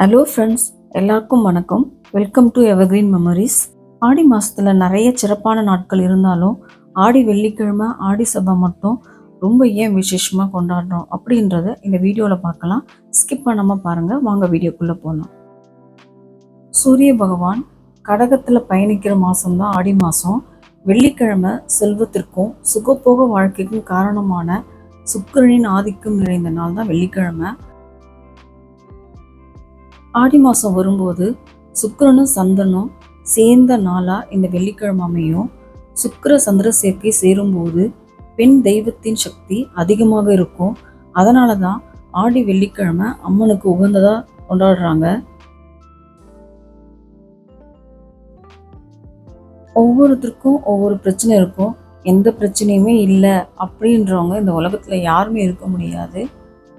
Hello friends எல்லாருக்கும் வணக்கம். Welcome to evergreen memories ஆடி மாதத்தில் நிறைய சிறப்பான நாட்கள் இருந்தாலும் ஆடி வெள்ளிக்கிழமை ஆடி சபை மட்டும் ரொம்ப ஏன் விசேஷமாக கொண்டாடுறோம் அப்படின்றத இந்த வீடியோவில் பார்க்கலாம். ஸ்கிப் பண்ணாமல் பாருங்கள் வாங்க வீடியோக்குள்ளே போகலாம் சூரிய பகவான் கடகத்தில் பயணிக்கிற மாதம்தான் ஆடி மாதம் வெள்ளிக்கிழமை செல்வத்திற்கும் சுகப்போக வாழ்க்கைக்கும் காரணமான சுக்கிரனின் ஆதிக்கம் நிறைந்த நாள் தான் வெள்ளிக்கிழமை. ஆடி மாதம் வரும்போது சுக்கரனும் சந்திரனும் சேர்ந்த நாளாக இந்த வெள்ளிக்கிழமை அமையும். சுக்கர சந்திர சேர்க்கை சேரும்போது பெண் தெய்வத்தின் சக்தி அதிகமாக இருக்கும். அதனால தான் ஆடி வெள்ளிக்கிழமை அம்மனுக்கு உகந்ததாக கொண்டாடுறாங்க. ஒவ்வொருத்தருக்கும் ஒவ்வொரு பிரச்சனை இருக்கும். எந்த பிரச்சனையுமே இல்லை அப்படின்றவங்க இந்த உலகத்தில் யாருமே இருக்க முடியாது.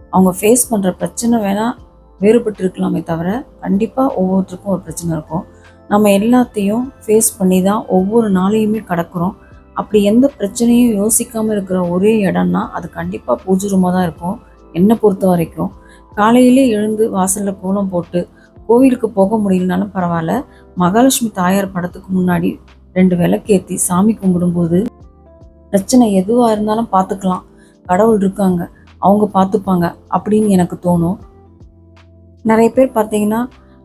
அவங்க ஃபேஸ் பண்ணுற பிரச்சனை வேணால் வேறுபட்டு இருக்கலாமே தவிர கண்டிப்பாக ஒவ்வொருத்தருக்கும் ஒரு பிரச்சனை இருக்கும். நம்ம எல்லாத்தையும் ஃபேஸ் பண்ணி தான் ஒவ்வொரு நாளையுமே கடக்கிறோம். அப்படி எந்த பிரச்சனையும் யோசிக்காமல் இருக்கிற ஒரே இடம்னா அது கண்டிப்பாக பூஜை ரூமாக தான் இருக்கும். என்னை பொறுத்த வரைக்கும். காலையிலே எழுந்து வாசலில் கோலம் போட்டு கோவிலுக்கு போக முடியலனாலும் பரவாயில்ல. மகாலட்சுமி தாயார் படத்துக்கு முன்னாடி ரெண்டு விளக்கேற்றி சாமி கும்பிடும்போது பிரச்சனை எதுவாக இருந்தாலும் பார்த்துக்கலாம். கடவுள் இருக்காங்க. அவங்க பார்த்துப்பாங்க. அப்படின்னு எனக்கு தோணும். நிறைய பேர் பார்த்தீங்கன்னா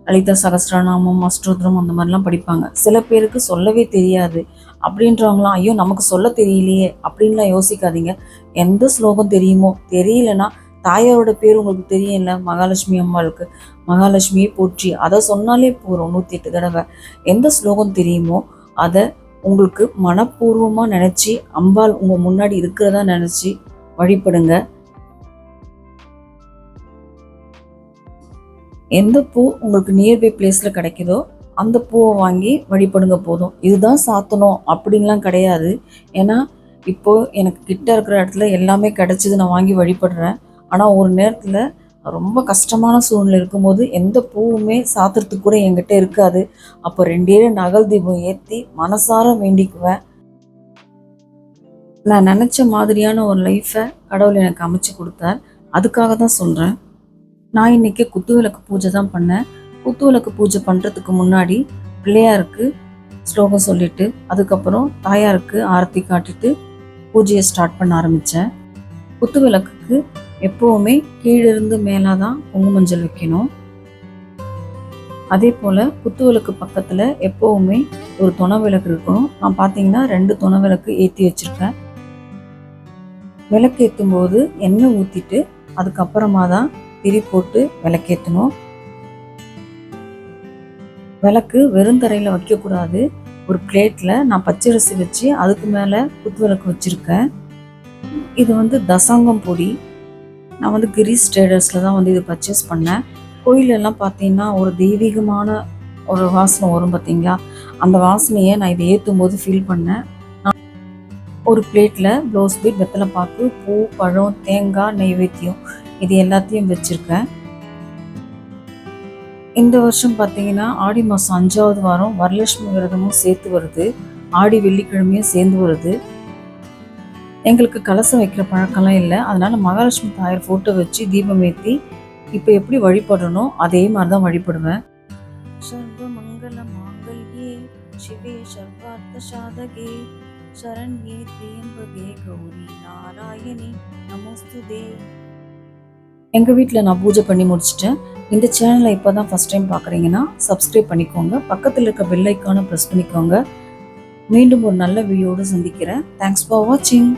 லலிதா சகஸ்ரநாமம் அஷ்டோத்திரம் அந்த மாதிரிலாம் படிப்பாங்க. சில பேருக்கு சொல்லவே தெரியாது. அப்படின்றவங்களாம் ஐயோ நமக்கு சொல்ல தெரியலையே அப்படின்லாம் யோசிக்காதீங்க. எந்த ஸ்லோகம் தெரியுமோ தெரியலனா தாயாரோட பேர் உங்களுக்கு தெரியல மகாலட்சுமி அம்மாளுக்கு. மகாலட்சுமியை போற்றி அதை சொன்னாலே போகிறோம் நூற்றி எட்டு தடவை. எந்த ஸ்லோகம் தெரியுமோ அதை உங்களுக்கு மனப்பூர்வமாக நினச்சி அம்பாள் உங்கள் முன்னாடி இருக்கிறதா நினச்சி வழிபடுங்க. எந்த பூ உங்களுக்கு நியர்பை பிளேஸில் கிடைக்குதோ அந்த பூவை வாங்கி வழிபடுங்க போதும். இதுதான் சாத்தணும் அப்படின்லாம் கிடையாது. ஏன்னா இப்போது எனக்கு கிட்ட இருக்கிற இடத்துல எல்லாமே கிடைச்சிது நான் வாங்கி வழிபடுறேன். ஆனால் ஒரு நேரத்தில் ரொம்ப கஷ்டமான சூழ்நிலை இருக்கும்போது எந்த பூவுமே சாத்துறதுக்கு கூட என்கிட்ட இருக்காது. அப்போ ரெண்டே நகல் தீபம் ஏற்றி மனசார வேண்டிக்குவேன். நான் நினச்ச மாதிரியான ஒரு லைஃப்பை கடவுள் எனக்கு அமைச்சு கொடுத்தார். அதுக்காக தான் சொல்கிறேன் நான் இன்னைக்கு குத்துவிளக்கு பூஜை தான் பண்ணேன். குத்து விளக்கு பூஜை பண்ணுறதுக்கு முன்னாடி பிள்ளையாருக்கு ஸ்லோகம் சொல்லிட்டு அதுக்கப்புறம் தாயாருக்கு ஆரத்தி காட்டிட்டு பூஜையை ஸ்டார்ட் பண்ண ஆரம்பித்தேன் குத்து விளக்குக்கு எப்போவுமே கீழிருந்து மேலே தான் குங்குமஞ்சள் வைக்கணும். அதே போல் குத்து விளக்கு பக்கத்தில் எப்போவுமே ஒரு துணை விளக்கு இருக்கணும் நான் பார்த்தீங்கன்னா ரெண்டு துணை விளக்கு ஏற்றி வச்சுருக்கேன். விளக்கு ஏற்றும் போது எண்ணெய் ஊற்றிட்டு அதுக்கப்புறமா தான் திரி போட்டு விளக்கேற்றணும் விளக்கு வெறுந்தரையில் வைக்கக்கூடாது. ஒரு பிளேட்டில் நான் பச்சரிசி வச்சு அதுக்கு மேலே குத்து விளக்கு வச்சுருக்கேன். இது வந்து தசாங்கம் பொடி. நான் வந்து கிரீஸ் ட்ரேடர்ஸில் தான் வந்து இது பர்ச்சேஸ் பண்ணேன். கோயிலெல்லாம் பார்த்தீங்கன்னா ஒரு தெய்வீகமான ஒரு வாசனை வரும் பார்த்தீங்களா அந்த வாசனையை நான் இதை ஏற்றும் போது ஃபீல் பண்ணேன் ஒரு பிளேட்டில் ப்ளவுஸ் பீட் வெத்தலை பாக்கு பூ பழம் தேங்காய் நெய்வேத்தியம் இது எல்லாத்தையும் வச்சுருக்கேன். இந்த வருஷம் பார்த்தீங்கன்னா ஆடி மாதம் அஞ்சாவது வாரம் வரலட்சுமி விரதமும் சேர்த்து வருது. ஆடி வெள்ளிக்கிழமையும் சேர்ந்து வருது. எங்களுக்கு கலசம் வைக்கிற பழக்கம்லாம் இல்லை. அதனால் மகாலட்சுமி தாயார் ஃபோட்டோ வச்சு தீபம் ஏற்றி இப்போ எப்படி வழிபடணும் அதே மாதிரி தான் வழிபடுவேன். சர்வ மங்கள மாங்கல்யே சிவே சர்வார்த்த சாதகே சரண்யே திரியம்பகே கௌரி நாராயணி நமஸ்துதே. எங்கள் வீட்டில் நான் பூஜை பண்ணி முடிச்சிட்டேன். இந்த சேனலை இப்போ தான் ஃபஸ்ட் டைம் பார்க்குறீங்கன்னா சப்ஸ்கிரைப் பண்ணிக்கோங்க. பக்கத்தில் இருக்க பெல்லைக்கான ப்ரெஸ் பண்ணிக்கோங்க. மீண்டும் ஒரு நல்ல வீடியோடு சந்திக்கிறேன். தேங்க்ஸ் ஃபார் வாட்சிங்